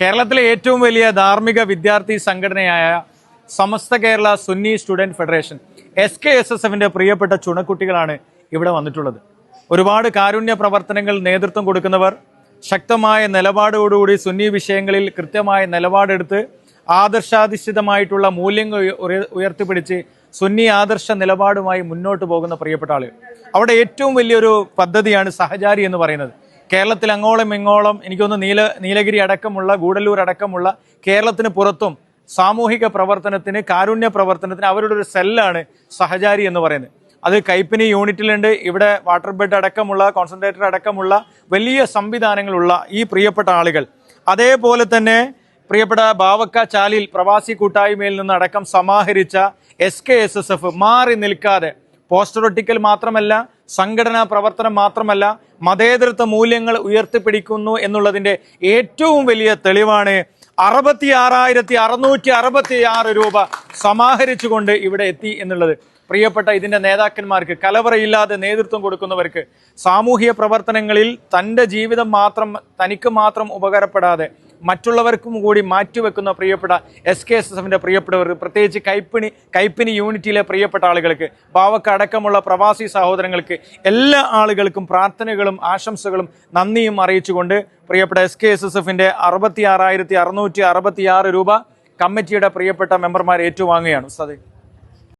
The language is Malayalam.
കേരളത്തിലെ ഏറ്റവും വലിയ ധാർമ്മിക വിദ്യാർത്ഥി സംഘടനയായ Samastha Kerala Sunni student federation S K S S എഫിന്റെ പ്രിയപ്പെട്ട ചുണക്കുട്ടികളാണ് ഇവിടെ വന്നിട്ടുള്ളത്. ഒരുപാട് കാരുണ്യ പ്രവർത്തനങ്ങൾ നേതൃത്വം കൊടുക്കുന്നവർ ശക്തമായ നിലപാടോടുകൂടി സുന്നി വിഷയങ്ങളിൽ കൃത്യമായ നിലപാടെടുത്ത് ആദർശാധിഷ്ഠിതമായിട്ടുള്ള മൂല്യങ്ങൾ ഉയ- ഉയ- ഉയർത്തിപ്പിടിച്ച് സുന്നി ആദർശ നിലപാടുമായി മുന്നോട്ട് പോകുന്ന പ്രിയപ്പെട്ട ആളുകൾ. അവിടെ ഏറ്റവും വലിയൊരു പദ്ധതിയാണ് സഹചാരി എന്ന് പറയുന്നത്. കേരളത്തിൽ അങ്ങോളം ഇങ്ങോളം എനിക്കൊന്ന് നീല നീലഗിരി അടക്കമുള്ള ഗൂഡല്ലൂർ അടക്കമുള്ള കേരളത്തിന് പുറത്തും സാമൂഹിക പ്രവർത്തനത്തിന് കാരുണ്യ പ്രവർത്തനത്തിന് അവരുടെ ഒരു സെല്ലാണ് സഹചാരി എന്ന് പറയുന്നത്. അത് കൈപ്പിനി യൂണിറ്റിലുണ്ട്. ഇവിടെ വാട്ടർ ബെഡ് അടക്കമുള്ള കോൺസെൻട്രേറ്റർ അടക്കമുള്ള വലിയ സംവിധാനങ്ങളുള്ള ഈ പ്രിയപ്പെട്ട ആളുകൾ. അതേപോലെ തന്നെ പ്രിയപ്പെട്ട ബാവക്ക ചാലിൽ പ്രവാസി കൂട്ടായ്മയിൽ നിന്ന് അടക്കം സമാഹരിച്ച S K S S F മാറി നിൽക്കാതെ പോസ്റ്റർ ഒട്ടിക്കൽ മാത്രമല്ല സംഘടനാ പ്രവർത്തനം മാത്രമല്ല മതേതൃത്വ മൂല്യങ്ങൾ ഉയർത്തിപ്പിടിക്കുന്നു എന്നുള്ളതിന്റെ ഏറ്റവും വലിയ തെളിവാണ് അറുപത്തി ആറായിരത്തി അറുന്നൂറ്റി അറുപത്തി ആറ് രൂപ സമാഹരിച്ചുകൊണ്ട് ഇവിടെ എത്തി എന്നുള്ളത്. പ്രിയപ്പെട്ട ഇതിന്റെ നേതാക്കന്മാർക്ക് കലവറയില്ലാതെ നേതൃത്വം കൊടുക്കുന്നവർക്ക് സാമൂഹിക പ്രവർത്തനങ്ങളിൽ തന്റെ ജീവിതം മാത്രം തനിക്ക് മാത്രം ഉപകാരപ്പെടാതെ മറ്റുള്ളവർക്കും കൂടി മാറ്റിവെക്കുന്ന പ്രിയപ്പെട്ട എസ് കെ എസ് എസ് പ്രിയപ്പെട്ടവർക്ക് പ്രിയപ്പെട്ടവർ പ്രത്യേകിച്ച് കൈപ്പിണി കൈപ്പിനി യൂണിറ്റിയിലെ പ്രിയപ്പെട്ട ആളുകൾക്ക് ബാവക്ക അടക്കമുള്ള പ്രവാസി സഹോദരങ്ങൾക്ക് എല്ലാ ആളുകൾക്കും പ്രാർത്ഥനകളും ആശംസകളും നന്ദിയും അറിയിച്ചുകൊണ്ട് പ്രിയപ്പെട്ട എസ് കെ എസ് എസ് എഫിന്റെ അറുപത്തി ആറായിരത്തി അറുന്നൂറ്റി അറുപത്തി ആറ് രൂപ കമ്മിറ്റിയുടെ പ്രിയപ്പെട്ട മെമ്പർമാർ ഏറ്റുവാങ്ങുകയാണ്. ഉസ്താദെ.